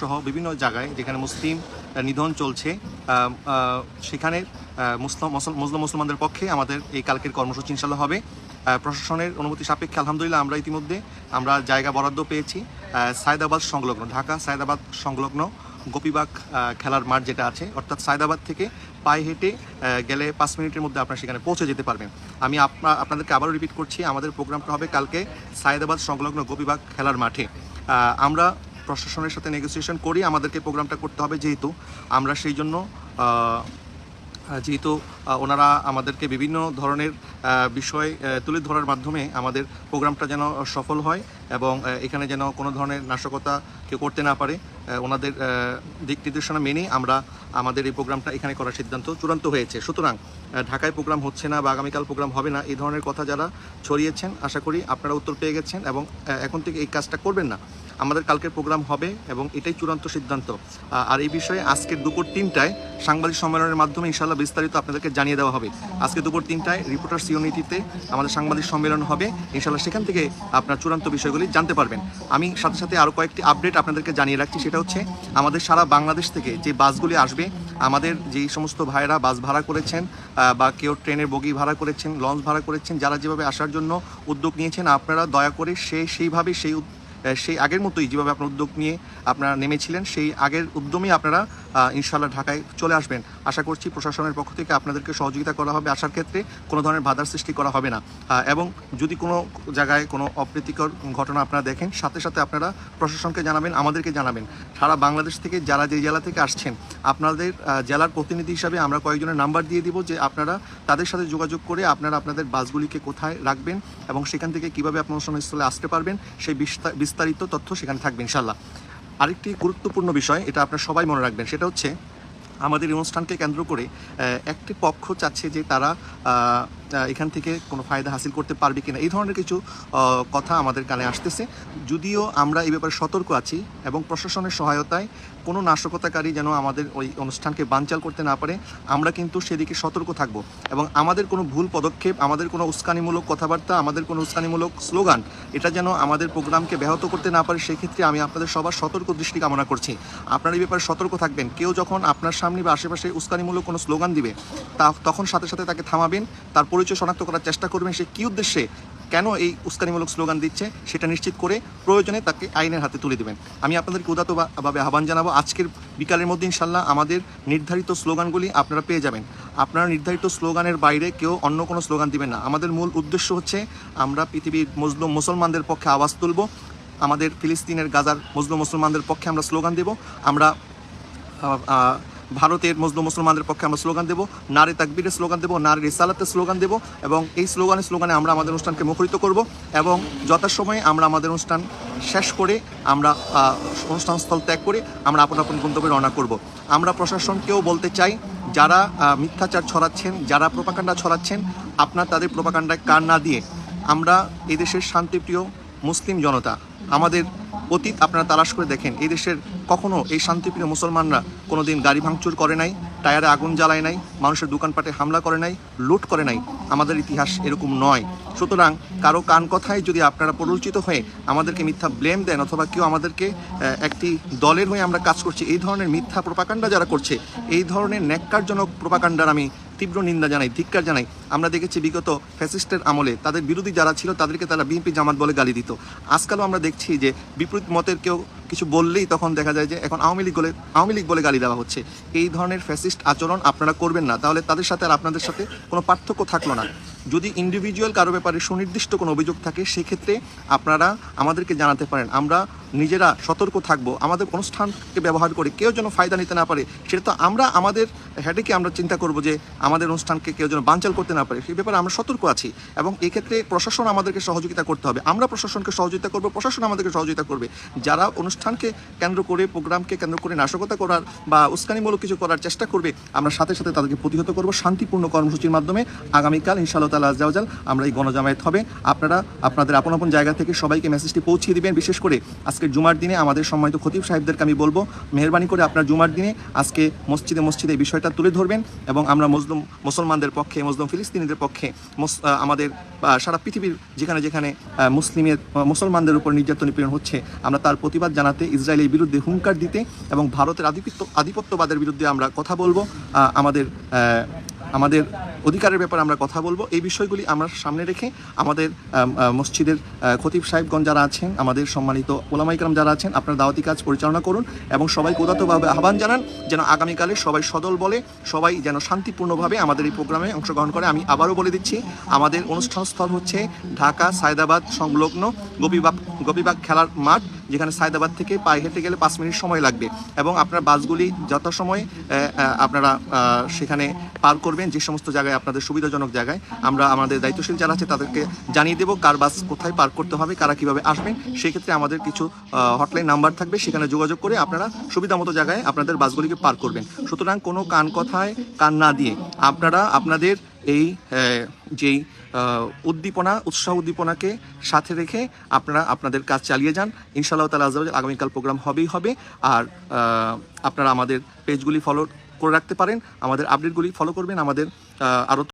সহ বিভিন্ন জায়গায় যেখানে মুসলিম নিধন চলছে সেখানে মুসলিম মুসল- মুসলিম, মুসলমানদের পক্ষে আমাদের এই কালকের কর্মসূচি ইনশাল্লাহ হবে। প্রশাসনের অনুমতি সাপেক্ষে আলহামদুলিল্লাহ আমরা ইতিমধ্যে, আমরা জায়গা বরাদ্দ পেয়েছি। সায়দাবাদ সংলগ্ন, ঢাকা সায়দাবাদ সংলগ্ন গোপীবাগ খেলার মাঠ যেটা আছে, অর্থাৎ সায়দাবাদ থেকে পায়ে হেঁটে গেলে পাঁচ মিনিটের মধ্যে আপনারা সেখানে পৌঁছে যেতে পারবেন। আমি আপনা, আপনাদেরকে আবারও রিপিট করছি, আমাদের প্রোগ্রামটা হবে কালকে সায়দাবাদ সংলগ্ন গোপীবাগ খেলার মাঠে। আমরা প্রশাসনের সাথে নেগোসিয়েশন করি, আমাদেরকে প্রোগ্রামটা করতে হবে যেহেতু। আমরা সেই জন্য যেহেতু ওনারা আমাদেরকে বিভিন্ন ধরনের বিষয় তুলে ধরার মাধ্যমে আমাদের প্রোগ্রামটা যেন সফল হয় এবং এখানে যেন কোনো ধরনের নাশকতা কেউ করতে না পারে ওনাদের দিক নির্দেশনা মেনে আমরা আমাদের এই প্রোগ্রামটা এখানে করার সিদ্ধান্ত চূড়ান্ত হয়েছে। সুতরাং ঢাকায় প্রোগ্রাম হচ্ছে না বা আগামীকাল প্রোগ্রাম হবে না, এই ধরনের কথা যারা ছড়িয়েছেন, আশা করি আপনারা উত্তর পেয়ে গেছেন এবং এখন থেকে এই কাজটা করবেন না। আমাদের কালকের প্রোগ্রাম হবে এবং এটাই চূড়ান্ত সিদ্ধান্ত। আর এই বিষয়ে আজকের দুপুর তিনটায় সাংবাদিক সম্মেলনের মাধ্যমে ইনশাল্লাহ বিস্তারিত আপনাদেরকে জানিয়ে দেওয়া হবে। আজকে দুপুর তিনটায় রিপোর্টার্স ইউনিটিতে আমাদের সাংবাদিক সম্মেলন হবে। ইনশাল্লাহ সেখান থেকে আপনার চূড়ান্ত বিষয়গুলি জানতে পারবেন। আমি সাথে সাথে আরও কয়েকটি আপডেট আপনাদেরকে জানিয়ে রাখছি। সেটা হচ্ছে আমাদের সারা বাংলাদেশ থেকে যে বাসগুলি আসবে, আমাদের যেই সমস্ত ভাইরা বাস ভাড়া করেছেন বা কেউ ট্রেনের বগি ভাড়া করেছেন, লঞ্চ ভাড়া করেছেন, যারা যেভাবে আসার জন্য উদ্যোগ নিয়েছেন, আপনারা দয়া করে সে সেইভাবে সেই সেই আগের মতোই যেভাবে আপনার উদ্যোগ নিয়ে আপনারা নেমেছিলেন, সেই আগের উদ্যমেই আপনারা ইনশাল্লাহ ঢাকায় চলে আসবেন। আশা করছি প্রশাসনের পক্ষ থেকে আপনাদেরকে সহযোগিতা করা হবে। আসার ক্ষেত্রে কোনো ধরনের বাধার সৃষ্টি করা হবে না। এবং যদি কোনো জায়গায় কোনো অপ্রীতিকর ঘটনা আপনারা দেখেন, সাথে সাথে আপনারা প্রশাসনকে জানাবেন, আমাদেরকে জানাবেন। সারা বাংলাদেশ থেকে যারা যে জেলা থেকে আসছেন, আপনাদের জেলার প্রতিনিধি হিসাবে আমরা কয়েকজনের নাম্বার দিয়ে দিব যে আপনারা তাদের সাথে যোগাযোগ করে আপনারা আপনাদের বাসগুলিকে কোথায় রাখবেন এবং সেখান থেকে কীভাবে আপনার অনুষ্ঠানস্থলে আসতে পারবেন, সেই বিস্তা- বিস্তারিত তথ্য সেখানে থাকবে ইনশাল্লাহ আরেকটি গুরুত্বপূর্ণ বিষয়, এটা আপনারা সবাই মনে রাখবেন, সেটা হচ্ছে আমাদের এই অনুষ্ঠানকে কেন্দ্র করে একটি পক্ষ চাচ্ছে যে তারা এখান থেকে কোনো ফায়দা হাসিল করতে পারবে কিনা, এই ধরনের কিছু কথা আমাদের কানে আসতেছে। যদিও আমরা এই ব্যাপারে সতর্ক আছি এবং প্রশাসনের সহায়তায় কোনো নাশকতাকারী যেন আমাদের ওই অনুষ্ঠানকে বানচাল করতে না পারে, আমরা কিন্তু সেদিকে সতর্ক থাকব। এবং আমাদের কোনো ভুল পদক্ষেপ, আমাদের কোনো উস্কানিমূলক কথাবার্তা, আমাদের কোনো উস্কানিমূলক স্লোগান, এটা যেন আমাদের প্রোগ্রামকে ব্যাহত করতে না পারে, সেক্ষেত্রে আমি আপনাদের সবার সতর্ক দৃষ্টি কামনা করছি। আপনারা এই ব্যাপারে সতর্ক থাকবেন। কেউ যখন আপনার সামনে বা আশেপাশে উস্কানিমূলক কোনো স্লোগান দিবে, তা তখন সাথে সাথে তাকে থামাবেন তার পরিচয় শনাক্ত করার চেষ্টা করবেন, সে কী উদ্দেশ্যে কেন এই উস্কানিমূলক স্লোগান দিচ্ছে সেটা নিশ্চিত করে প্রয়োজনে তাকে আইনের হাতে তুলে দেবেন। আমি আপনাদেরকে উদাতভাবে আহ্বান জানাব, আজকের বিকালের মধ্যে ইনশাল্লাহ আমাদের নির্ধারিত স্লোগানগুলি আপনারা পেয়ে যাবেন। আপনারা নির্ধারিত স্লোগানের বাইরে কেউ অন্য কোনো স্লোগান দিবেন না। আমাদের মূল উদ্দেশ্য হচ্ছে আমরা পৃথিবীর মজলুম মুসলমানদের পক্ষে আওয়াজ তুলব, আমাদের ফিলিস্তিনের, গাজার মজলুম মুসলমানদের পক্ষে আমরা স্লোগান দেব, আমরা ভারতের মজলুম মুসলমানদের পক্ষে আমরা স্লোগান দেব, নারে তাকবীরের স্লোগান দেব, নারে রিসালাতের স্লোগান দেবো এবং এই স্লোগানে স্লোগানে আমরা আমাদের অনুষ্ঠানকে মুখরিত করব এবং যথাসময়ে আমরা আমাদের অনুষ্ঠান শেষ করে আমরা অনুষ্ঠানস্থল ত্যাগ করে আমরা আপন আপন গন্তব্যে রওনা করব। আমরা প্রশাসনকেও বলতে চাই, যারা মিথ্যাচার ছড়াচ্ছেন, যারা প্রোপাকাণ্ডা ছড়াচ্ছেন, আপনার তাদের প্রোপাকাণ্ডায় কান না দিয়ে আমরা এদেশের শান্তিপ্রিয় মুসলিম জনতা, আমাদের অতীত আপনারা তালাশ করে দেখেন, এই দেশের কখনো এই শান্তিপ্রিয় মুসলমানরা কোনোদিন গাড়ি ভাঙচুর করে নাই, টায়ারে আগুন জ্বালায় নাই, মানুষের দোকানপাটে হামলা করে নাই, লুট করে নাই। আমাদের ইতিহাস এরকম নয়। সুতরাং কারও কান কথায় যদি আপনারা প্ররোচিত হয়ে আমাদেরকে মিথ্যা ব্লেম দেন অথবা কেউ আমাদেরকে একটি দলের হয়ে আমরা কাজ করছি, এই ধরনের মিথ্যা প্রোপাকাণ্ডা যারা করছে, এই ধরনের ন্যাক্কারজনক প্রোপাকাণ্ডার আমি তীব্র নিন্দা জানাই, ধিক্কার জানাই। আমরা দেখেছি বিগত ফ্যাসিস্টের আমলে তাদের বিরোধী যারা ছিল তাদেরকে তারা বিএনপি জামাত বলে গালি দিত। আজকালও আমরা দেখছি যে বিপরীত মতের কেউ কিছু বললেই তখন দেখা যায় যে এখন আওয়ামী লীগ বলে, আওয়ামী লীগ বলে গালি দেওয়া হচ্ছে। এই ধরনের ফ্যাসিস্ট আচরণ আপনারা করবেন না। তাহলে তাদের সাথে আর আপনাদের সাথে কোনো পার্থক্য থাকল না। যদি ইন্ডিভিজুয়াল কারও ব্যাপারে সুনির্দিষ্ট কোনো অভিযোগ থাকে, সেক্ষেত্রে আপনারা আমাদেরকে জানাতে পারেন। আমরা নিজেরা সতর্ক থাকব। আমাদের অনুষ্ঠানকে ব্যবহার করে কেউ যেন ফায়দা নিতে না পারে, সেটা তো আমরা, আমাদের হেডেকে আমরা চিন্তা করব যে আমাদের অনুষ্ঠানকে কেউ যেন বানচাল করতে না পারে, সেই ব্যাপারে আমরা সতর্ক আছি এবং এক্ষেত্রে প্রশাসন আমাদেরকে সহযোগিতা করতে হবে। আমরা প্রশাসনকে সহযোগিতা করব, প্রশাসন আমাদেরকে সহযোগিতা করবে। যারা অনুষ্ঠানকে কেন্দ্র করে, প্রোগ্রামকে কেন্দ্র করে নাশকতা করার বা উস্কানিমূলক কিছু করার চেষ্টা করবে, আমরা সাথে সাথে তাদেরকে প্রতিহত করব। শান্তিপূর্ণ কর্মসূচির মাধ্যমে আগামীকাল ইনশাআল্লাহ তালা আজাল আমরা এই গণজামায়াত হবে। আপনারা, আপনাদের আপন আপন জায়গা থেকে সবাইকে মেসেজটি পৌঁছিয়ে দিবেন। বিশেষ করে আজকে জুমার দিনে আমাদের সম্মানিত খতিব সাহেবদেরকে আমি বলব, মেহরবানি করে আপনার জুমার দিনে আজকে মসজিদে মসজিদে এই বিষয়টা তুলে ধরবেন এবং আমরা মুসলিম মুসলমানদের পক্ষে মুসলিম ফিলিস্তিন ফিলিস্তিনিদের পক্ষে আমাদের সারা পৃথিবীর যেখানে যেখানে মুসলিমের মুসলমানদের উপর নির্যাতন নিপীড়ন হচ্ছে, আমরা তার প্রতিবাদ জানাতে, ইসরায়েলের বিরুদ্ধে হুঙ্কার দিতে এবং ভারতের আধিপত্য, আধিপত্যবাদের বিরুদ্ধে আমরা কথা বলব। আমাদের আমাদের অধিকারের ব্যাপারে আমরা কথা বলব। এই বিষয়গুলি আমরা সামনে রেখে আমাদের মসজিদের খতিব সাহেবগণ যারা আছেন, আমাদের সম্মানিত ওলামাইকরাম যারা আছেন, আপনার দাওয়াতি কাজ পরিচালনা করুন এবং সবাই উদাত্তভাবে আহ্বান জানান যেন আগামীকালে সবাই সদল বলে, সবাই যেন শান্তিপূর্ণভাবে আমাদের এই প্রোগ্রামে অংশগ্রহণ করে। আমি আবারও বলে দিচ্ছি, আমাদের অনুষ্ঠানস্থল হচ্ছে ঢাকা সায়দাবাদ সংলগ্ন গোপীবাগ গোপীবাগ খেলার মাঠ। যেখানে সায়দাবাদ থেকে পায়ে হেঁটে গেলে পাঁচ মিনিট সময় লাগবে এবং আপনার বাসগুলি যথাসময়ে আপনারা সেখানে পার করবেন যে সমস্ত জায়গায় আপনাদের সুবিধাজনক জায়গায়। আমরা আমাদের দায়িত্বশীল যারা আছে তাদেরকে জানিয়ে দেবো কার বাস কোথায় পার করতে হবে, কারা কীভাবে আসবেন। সেক্ষেত্রে আমাদের কিছু হটলাইন নাম্বার থাকবে, সেখানে যোগাযোগ করে আপনারা সুবিধা মতো জায়গায় আপনাদের বাসগুলিকে পার করবেন। সুতরাং কোনো কান কথায় কান না দিয়ে আপনারা, আপনাদের এই যেই উদ্দীপনা, উৎসাহ উদ্দীপনাকে সাথে রেখে আপনারা আপনাদের কাজ চালিয়ে যান। ইনশাল্লাহ তালা আজ আগামীকাল প্রোগ্রাম হবেই হবে। আর আপনারা আমাদের পেজগুলি ফলো করে রাখতে পারেন, আমাদের আপডেটগুলি ফলো করবেন, আমাদের আরও